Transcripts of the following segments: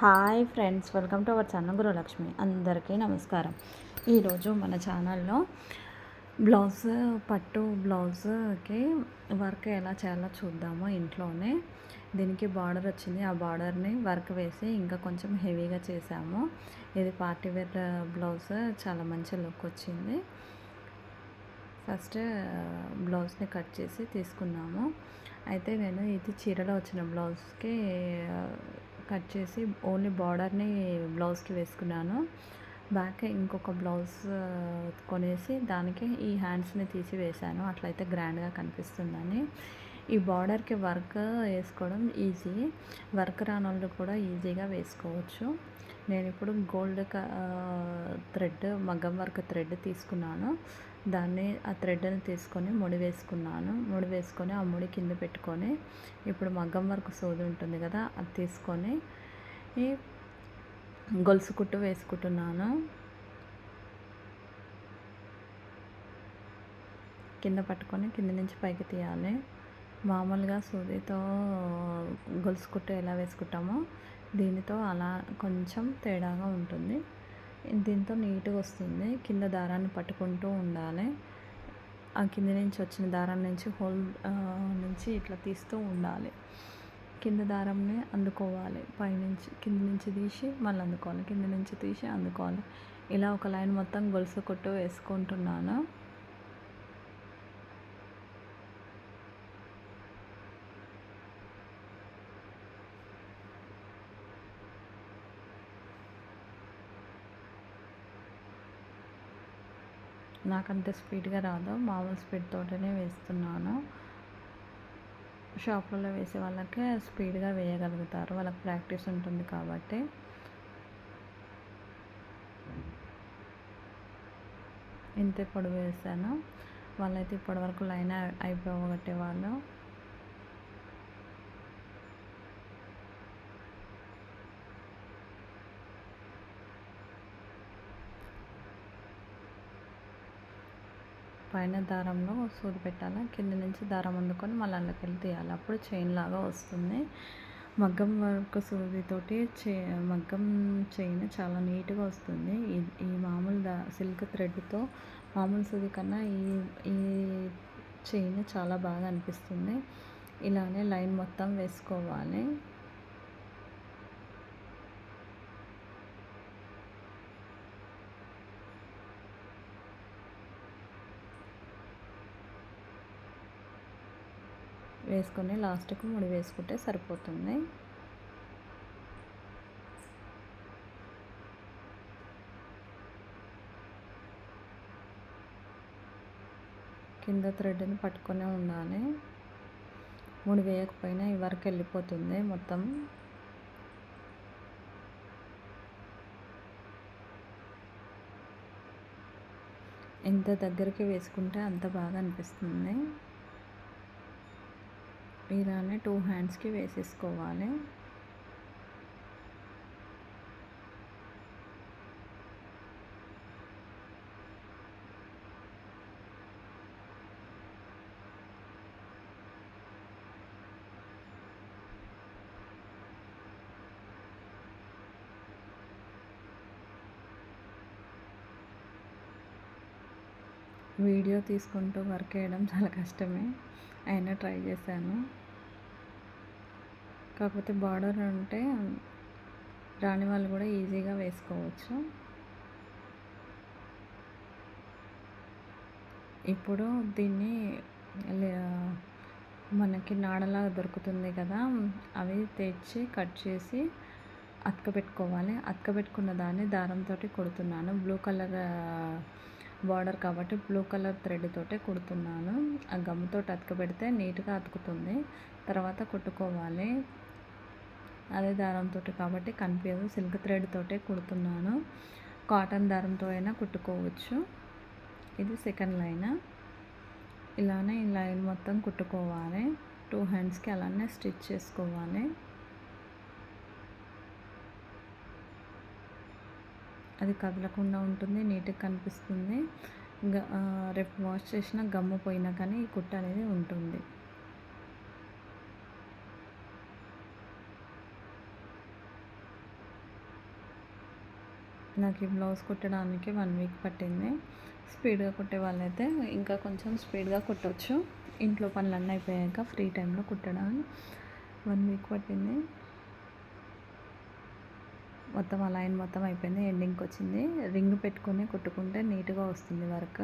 Hi friends welcome to our channel Gurulakshmi. అందరికీ నమస్కారం. ఈరోజు మన ఛానల్లో బ్లౌజ్ పట్టు బ్లౌజ్కి వర్క్ ఎలా చేయాలో చూద్దాము ఇంట్లోనే. దీనికి బార్డర్ వచ్చింది. ఆ బార్డర్ని వర్క్ వేసి ఇంకా కొంచెం హెవీగా చేసాము ఇది పార్టీ వేర్ బ్లౌజ్ చాలా మంచి లుక్ వచ్చింది. ఫస్ట్ బ్లౌజ్ని కట్ చేసి తీసుకున్నాము. అయితే నేను ఇది చీరలో వచ్చిన బ్లౌజ్కి కట్ చేసి ఓన్లీ బార్డర్ని బ్లౌజ్కి వేసుకున్నాను. బ్యాక్ ఇంకొక బ్లౌజ్ కొనేసి దానికి ఈ హ్యాండ్స్ని తీసి వేశాను. అట్లయితే గ్రాండ్గా కనిపిస్తుందని. ఈ బార్డర్కి వర్క్ వేసుకోవడం ఈజీ. వర్క్ రాని వాళ్ళు కూడా ఈజీగా వేసుకోవచ్చు. నేను ఇప్పుడు గోల్డ్ థ్రెడ్ మగ్గం వర్క్ థ్రెడ్ తీసుకున్నాను. దాన్ని ఆ థ్రెడ్ని తీసుకొని ముడి వేసుకున్నాను. ముడి వేసుకొని ఆ ముడి కింద పెట్టుకొని ఇప్పుడు మగ్గం వరకు సోది ఉంటుంది కదా అది తీసుకొని ఈ గొలుసు కుట్టు వేసుకుంటున్నాను. కింద పట్టుకొని కింద నుంచి పైకి తీయాలి. మామూలుగా సూదితో గొలుసు కుట్టు ఎలా వేసుకుంటామో దీనితో అలా కొంచెం తేడాగా ఉంటుంది. దీంతో నీట్గా వస్తుంది కింద దారాన్ని పట్టుకుంటూ ఉండాలి. ఆ కింద నుంచి వచ్చిన దారం నుంచి హోల్ నుంచి ఇట్లా తీస్తూ ఉండాలి. కింద దారంని అందుకోవాలి. పైనుంచి కింద నుంచి తీసి మళ్ళీ అందుకోవాలి. కింద నుంచి తీసి అందుకోవాలి. ఇలా ఒక లైన్ మొత్తం గొలుసు కొట్టు వేసుకుంటున్నాను. నాకు అంత స్పీడ్గా రాదు. మామూలు స్పీడ్ తోటనే వేస్తున్నాను. షాప్లలో వేసే వాళ్ళకే స్పీడ్గా వేయగలుగుతారు. వాళ్ళకి ప్రాక్టీస్ ఉంటుంది కాబట్టి. ఇంతే పొడవు వేసాను. వాళ్ళైతే ఇప్పటివరకు లైన్ అయిపోగొట్టేవాళ్ళు. పైన దారంలో సూది పెట్టాలి కింద నుంచి దారం అందుకొని మళ్ళీ అందుకెళ్ళి తీయాలి. అప్పుడు చైన్ లాగా వస్తుంది. మగ్గం వర్క్ సూదితోటి చే మగ్గం చైన్ చాలా నీట్గా వస్తుంది. ఈ ఈ మామూలు దా సిల్క్ థ్రెడ్తో మామూలు సూది కన్నా ఈ ఈ చైన్ చాలా బాగా అనిపిస్తుంది. ఇలానే లైన్ మొత్తం వేసుకోవాలి. వేసుకొని లాస్ట్కి ముడి వేసుకుంటే సరిపోతుంది. కింద థ్రెడ్ని పట్టుకునే ఉండాలి. ముడి వేయకపోయినా ఈ వరకు వెళ్ళిపోతుంది మొత్తం. ఎంత దగ్గరికి వేసుకుంటే అంత బాగా అనిపిస్తుంది. ఇలానే టూ హ్యాండ్స్కి వేసేసుకోవాలి వీడియో తీసుకుంటూ వర్క్ చేయడం చాలా కష్టమే అయినా ట్రై చేశాను. కాకపోతే బార్డర్ ఉంటే రాని వాళ్ళు కూడా ఈజీగా వేసుకోవచ్చు. ఇప్పుడు దీన్ని మనకి నాడలాగా దొరుకుతుంది కదా అవి తెచ్చి కట్ చేసి అతకబెట్టుకోవాలి. అతకబెట్టుకున్న దాన్ని దారంతో కొడుతున్నాను. బ్లూ కలర్ బార్డర్ కాబట్టి బ్లూ కలర్ థ్రెడ్ తోటే కుడుతున్నాను. ఆ గమ్ముతో అతకబెడితే నీట్గా అతుకుతుంది. తర్వాత కుట్టుకోవాలి. అదే దారంతో కాబట్టి కనిపించదు. సిల్క్ థ్రెడ్ తోటే కుడుతున్నాను. కాటన్ దారంతో అయినా కుట్టుకోవచ్చు. ఇది సెకండ్ లైన్. ఇలానే ఈ లైన్ మొత్తం కుట్టుకోవాలి. టూ హ్యాండ్స్కి అలానే స్టిచ్ చేసుకోవాలి. అది కదలకుండా ఉంటుంది నీట్గా కనిపిస్తుంది. రేపు వాష్ చేసిన గమ్ము పోయినా కానీ ఈ కుట్ట అనేది ఉంటుంది. నాకు ఈ బ్లౌజ్ కుట్టడానికి వన్ వీక్ పట్టింది. స్పీడ్గా కుట్టే వాళ్ళైతే ఇంకా కొంచెం స్పీడ్గా కుట్టవచ్చు ఇంట్లో పనులన్నీ అయిపోయాక ఫ్రీ టైంలో కుట్టడానికి వన్ వీక్ పట్టింది. మొత్తం ఆ లైన్ మొత్తం అయిపోయింది ఎండింగ్కి వచ్చింది. రింగ్ పెట్టుకొని కుట్టుకుంటే నీట్గా వస్తుంది వర్క్.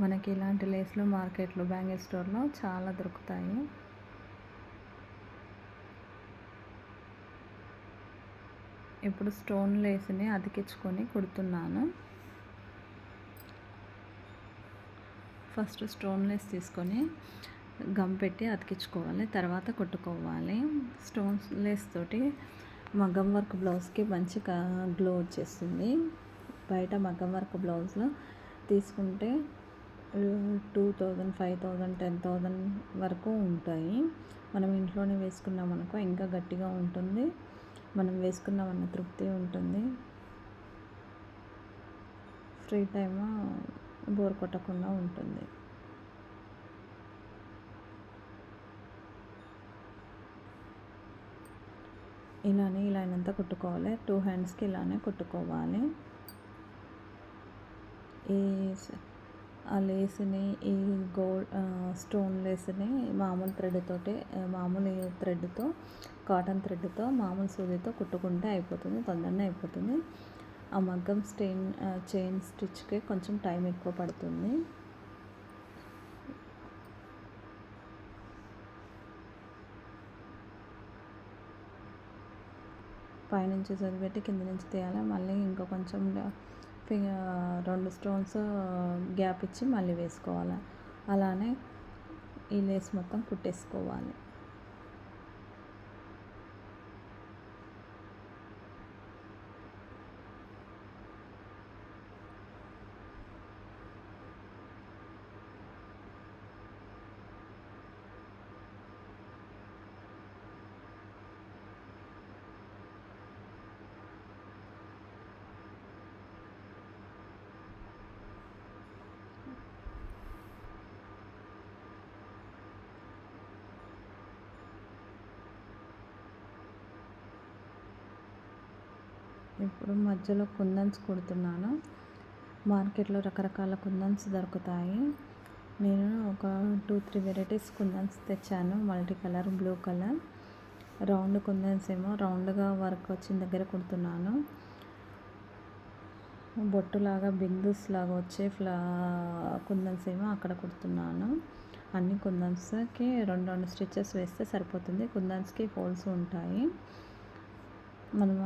మనకి ఇలాంటి లేస్లు మార్కెట్లో బ్యాంగిల్ స్టోర్లో చాలా దొరుకుతాయి. ఇప్పుడు స్టోన్ లేస్ని అతికించుకొని కుడుతున్నాను. ఫస్ట్ స్టోన్ లేస్ తీసుకొని గమ్ పెట్టి అతికించుకోవాలి తర్వాత కుట్టుకోవాలి. స్టోన్ లేస్ తోటి మగ్గం వర్క్ బ్లౌజ్కి మంచి గ్లో వచ్చేస్తుంది. బయట మగ్గం వర్క్ బ్లౌజ్లో తీసుకుంటే two thousand five thousand ten thousand వరకు ఉంటాయి. మనం ఇంట్లోనే వేసుకున్నాం అనుకో ఇంకా గట్టిగా ఉంటుంది. మనం వేసుకున్నామన్న తృప్తి ఉంటుంది. ఫ్రీ టైమ్ బోర్ కొట్టకుండా ఉంటుంది. ఇలానే ఇలా అంతా కుట్టుకోవాలి. టూ హ్యాండ్స్కి ఇలానే కుట్టుకోవాలి. ఈ ఆ లేస్ని ఈ గోల్డ్ స్టోన్ లేస్ని మామూలు థ్రెడ్తోటి మామూలు థ్రెడ్తో కాటన్ థ్రెడ్తో మామూలు సూదితో కుట్టుకుంటే అయిపోతుంది తొందరనే అయిపోతుంది. ఆ మగ్గం స్టెయిన్ చైన్ స్టిచ్కి కొంచెం టైం ఎక్కువ పడుతుంది. పైనుంచి చదిపెట్టి కింద నుంచి తీయాలి. మళ్ళీ ఇంకా కొంచెం రెండు స్టోన్స్ గ్యాప్ ఇచ్చి మళ్ళీ వేసుకోవాలి. అలానే ఈ లేస్ మొత్తం కుట్టేసుకోవాలి. ఇప్పుడు మధ్యలో కుందన్స్ కుడుతున్నాను. మార్కెట్లో రకరకాల కుందన్స్ దొరుకుతాయి. నేను ఒక టూ త్రీ వెరైటీస్ కుందన్స్ తెచ్చాను. Multi colour blue colour. Round kundans ఏమో రౌండ్గా వర్క్ వచ్చిన దగ్గర కుడుతున్నాను. బొట్టులాగా బిందుస్ లాగా వచ్చే ఫ్లా కుందన్స్ ఏమో అక్కడ కుడుతున్నాను. అన్ని కుందన్స్కి రెండు రెండు స్టిచ్చెస్ వేస్తే సరిపోతుంది. కుందన్స్కి హోల్స్ ఉంటాయి. మనం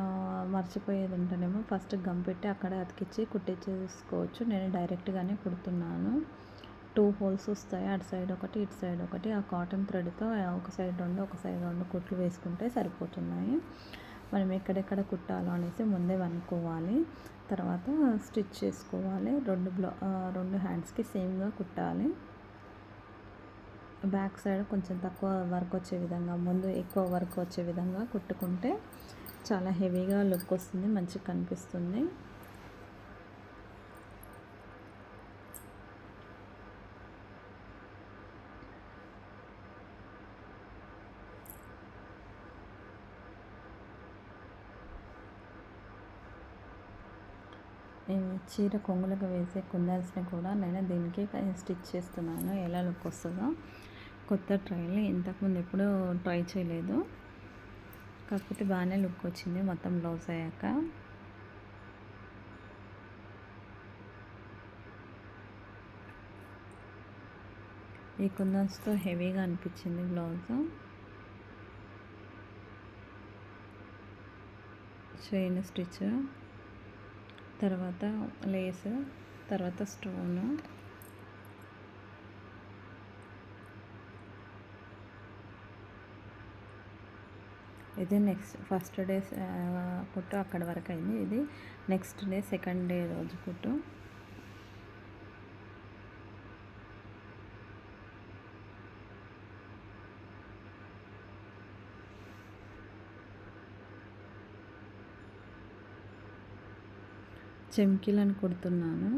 మర్చిపోయేది ఉంటేనేమో ఫస్ట్ గమ్ పెట్టి అక్కడే అతికిచ్చి కుట్టించేసుకోవచ్చు. నేను డైరెక్ట్గానే కుడుతున్నాను. టూ హోల్స్ వస్తాయి. అటు సైడ్ ఒకటి ఇటు సైడ్ ఒకటి. ఆ కాటన్ థ్రెడ్తో ఒక సైడ్ రెండు ఒక సైడ్ రెండు కుట్లు వేసుకుంటే సరిపోతున్నాయి. మనం ఎక్కడెక్కడ కుట్టాలో అనేసి ముందే అనుకోవాలి తర్వాత స్టిచ్ చేసుకోవాలి. రెండు బ్లౌ రెండు హ్యాండ్స్కి సేమ్గా కుట్టాలి. బ్యాక్ సైడ్ కొంచెం తక్కువ వర్క్ వచ్చే విధంగా ముందు ఎక్కువ వర్క్ వచ్చే విధంగా కుట్టుకుంటే చాలా హెవీగా లుక్ వస్తుంది మంచిగా కనిపిస్తుంది. చీర కొంగులకు వేసే కుందాల్సిన కూడా నేను దీనికి స్టిచ్ చేస్తున్నాను. ఎలా లుక్ వస్తుందో కొత్త ట్రైల్. ఇంతకుముందు ఎప్పుడూ ట్రై చేయలేదు. కాకపోతే బాగానే లుక్ వచ్చింది. మొత్తం బ్లౌజ్ అయ్యాక. ఈ కుందన్స్తో హెవీగా అనిపించింది బ్లౌజ్. Chain stitch. తర్వాత లేస్. తర్వాత స్టోను. ఇది నెక్స్ట్ ఫస్ట్ డే కుట్టు అక్కడ వరకు అయింది. ఇది నెక్స్ట్ డే సెకండ్ డే రోజు కుట్టు చెంకీలను కుడుతున్నాను.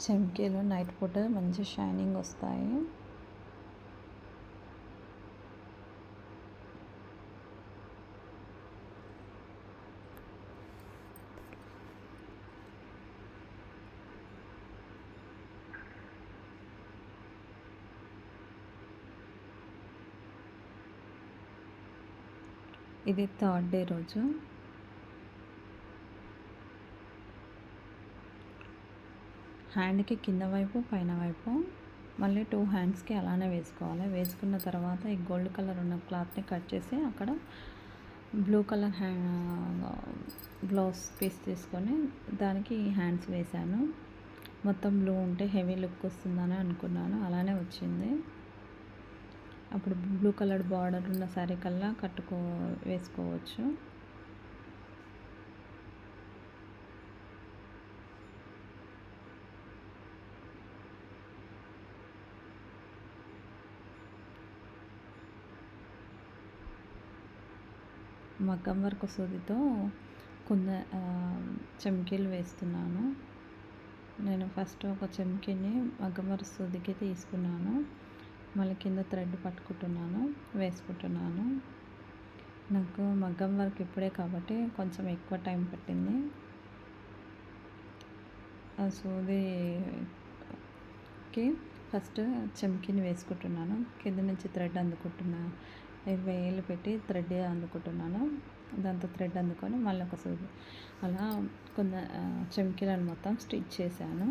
చెంకీలు నైట్ పూట మంచి షైనింగ్ వస్తాయి. ఇది థర్డ్ డే రోజు. హ్యాండ్కి కింద వైపు పైన వైపు. మళ్ళీ టూ హ్యాండ్స్కి అలానే వేసుకోవాలి. వేసుకున్న తర్వాత ఈ గోల్డ్ కలర్ ఉన్న క్లాత్ని కట్ చేసి అక్కడ బ్లూ కలర్ హ్యా బ్లౌజ్ పీస్ తీసుకొని దానికి హ్యాండ్స్ వేశాను. మొత్తం బ్లూ ఉంటే హెవీ లుక్ వస్తుందని అనుకున్నాను. అలానే వచ్చింది. అప్పుడు బ్లూ కలర్ బార్డర్ ఉన్న శారీ కల్లా కట్టుకో వేసుకోవచ్చు. మగ్గం వర్క్ సూదితో కొంద చెమ్కీలు వేస్తున్నాను. నేను ఫస్ట్ ఒక చెమ్కీని మగ్గం వర్క్ సూదికి తీసుకున్నాను. మళ్ళీ కింద థ్రెడ్ పట్టుకుంటున్నాను వేసుకుంటున్నాను. నాకు మగ్గం వర్క్ ఇప్పుడే కాబట్టి కొంచెం ఎక్కువ టైం పట్టింది. ఆ సూదికి ఫస్ట్ చెమ్కీని వేసుకుంటున్నాను. కింద నుంచి థ్రెడ్ ఇరవై వేలు పెట్టి థ్రెడ్ అందుకుంటున్నాను. దాంతో థ్రెడ్ అందుకొని మళ్ళీ ఒక సూది అలా కొంత చెమ్కీలను మొత్తం స్టిచ్ చేశాను.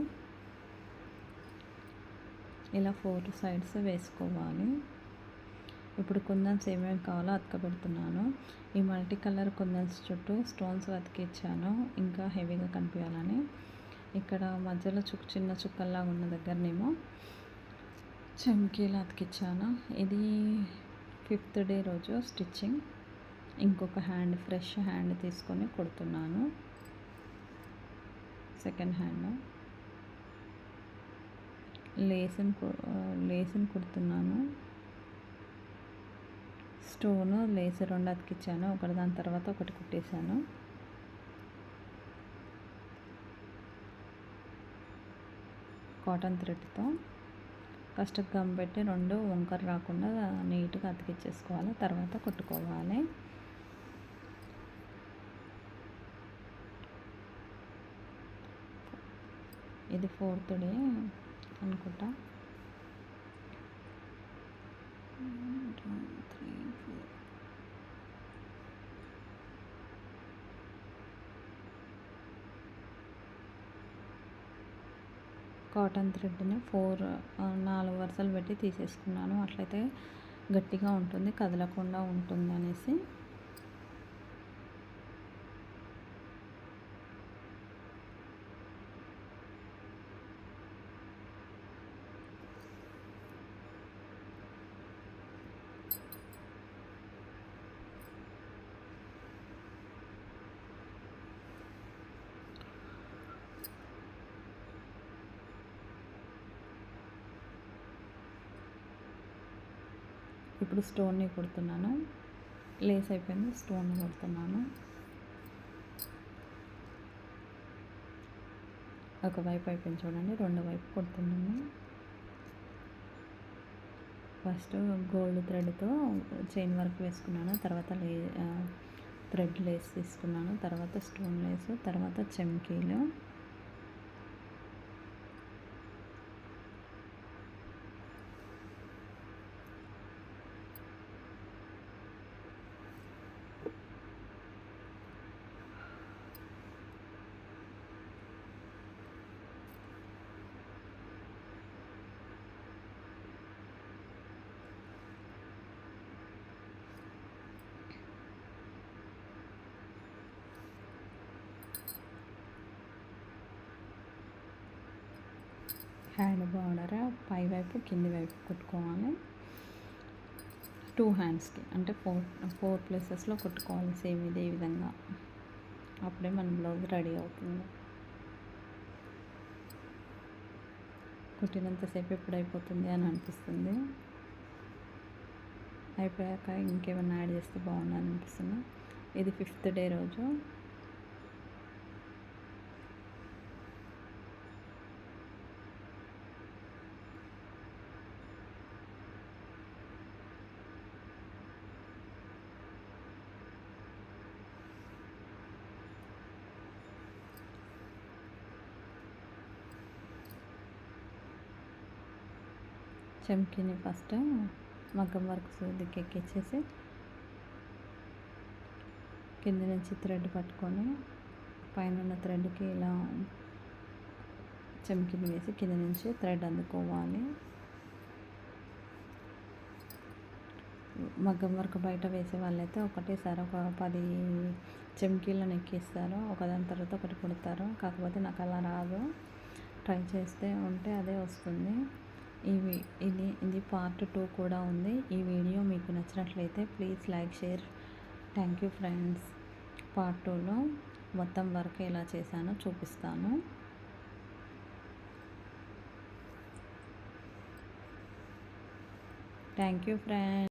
ఇలా ఫోర్ సైడ్స్ వేసుకోవాలి. ఇప్పుడు కుందన్స్ ఏమేమి కావాలో అతకబెడుతున్నాను ఈ మల్టీ కలర్ కుందన్స్ చుట్టూ స్టోన్స్ అతికిచ్చాను ఇంకా హెవీగా కనిపించాలని. ఇక్కడ మధ్యలో చుక్ చిన్న చుక్కల్లాగా ఉన్న దగ్గరనేమో చెమ్కీలు అతికిచ్చాను. ఇది ఫిఫ్త్ డే రోజు స్టిచ్చింగ్. ఇంకొక హ్యాండ్ ఫ్రెష్ హ్యాండ్ తీసుకొని కుడుతున్నాను. Second hand. లేసుని లేసన్ కుడుతున్నాను. స్టోన్ లేస్ రెండు అతికిచ్చాను. ఒకటి దాని తర్వాత ఒకటి కుట్టేశాను. కాటన్ థ్రెడ్తో. ఫస్ట్ గమ్ పెట్టి రెండు వంకర రాకుండా నీట్గా అతికిచ్చేసుకోవాలి. తర్వాత కుట్టుకోవాలి. ఇది ఫోర్త్ డే అనుకుంటా త్రీ ఫోర్ కాటన్ థ్రెడ్ని ఫోర్ నాలుగు వరుసలు పెట్టి తీసేసుకున్నాను. అట్లయితే గట్టిగా ఉంటుంది కదలకుండా ఉంటుంది అనేసి. ఇప్పుడు స్టోన్ని కుడుతున్నాను. లేస్ అయిపోయింది స్టోన్ కుడుతున్నాను. ఒకవైపు అయిపోయింది చూడండి రెండు వైపు కుడుతున్నాను. ఫస్ట్ గోల్డ్ థ్రెడ్తో చైన్ వర్క్ వేసుకున్నాను తర్వాత లే థ్రెడ్ లేస్ తీసుకున్నాను తర్వాత స్టోన్ లేస్ తర్వాత చెమ్కీలు హ్యాండ్ బార్డర్ పై వైపు కింది వైపు కుట్టుకోవాలి. టూ హ్యాండ్స్కి అంటే ఫోర్ ఫోర్ ప్లేసెస్లో కుట్టుకోవాలి. సేమ్ ఇదే విధంగా. అప్పుడే మన బ్లౌజ్ రెడీ అవుతుంది. కుట్టినంతసేపు ఎప్పుడు అయిపోతుంది అని అనిపిస్తుంది. అయిపోయాక ఇంకేమైనా యాడ్ చేస్తే బాగుందని అనిపిస్తుంది. ఇది ఫిఫ్త్ డే రోజు. చెంకిని ఫస్ట్ మగ్గం వర్క్ సూదికి ఎక్కించేసి కింద నుంచి థ్రెడ్ పట్టుకొని పైన ఉన్న థ్రెడ్కి ఇలా చెంకిని వేసి కింద నుంచి థ్రెడ్ అందుకోవాలి. మగ్గం వర్క్ బయట వేసే వాళ్ళైతే ఒకటేసారి ఒక పది చెంకీలను ఎక్కిస్తారు ఒకదాని తర్వాత ఒకటి కుడతారు. కాకపోతే నాకు అలా రాదు. ట్రై చేస్తే ఉంటే అదే వస్తుంది. ఇవి ఇది ఇది పార్ట్ టూ కూడా ఉంది. ఈ వీడియో మీకు నచ్చినట్లయితే please like share thank you friends part టూలో మొత్తం వర్క్ ఎలా చేశానో చూపిస్తాను. Thank you friends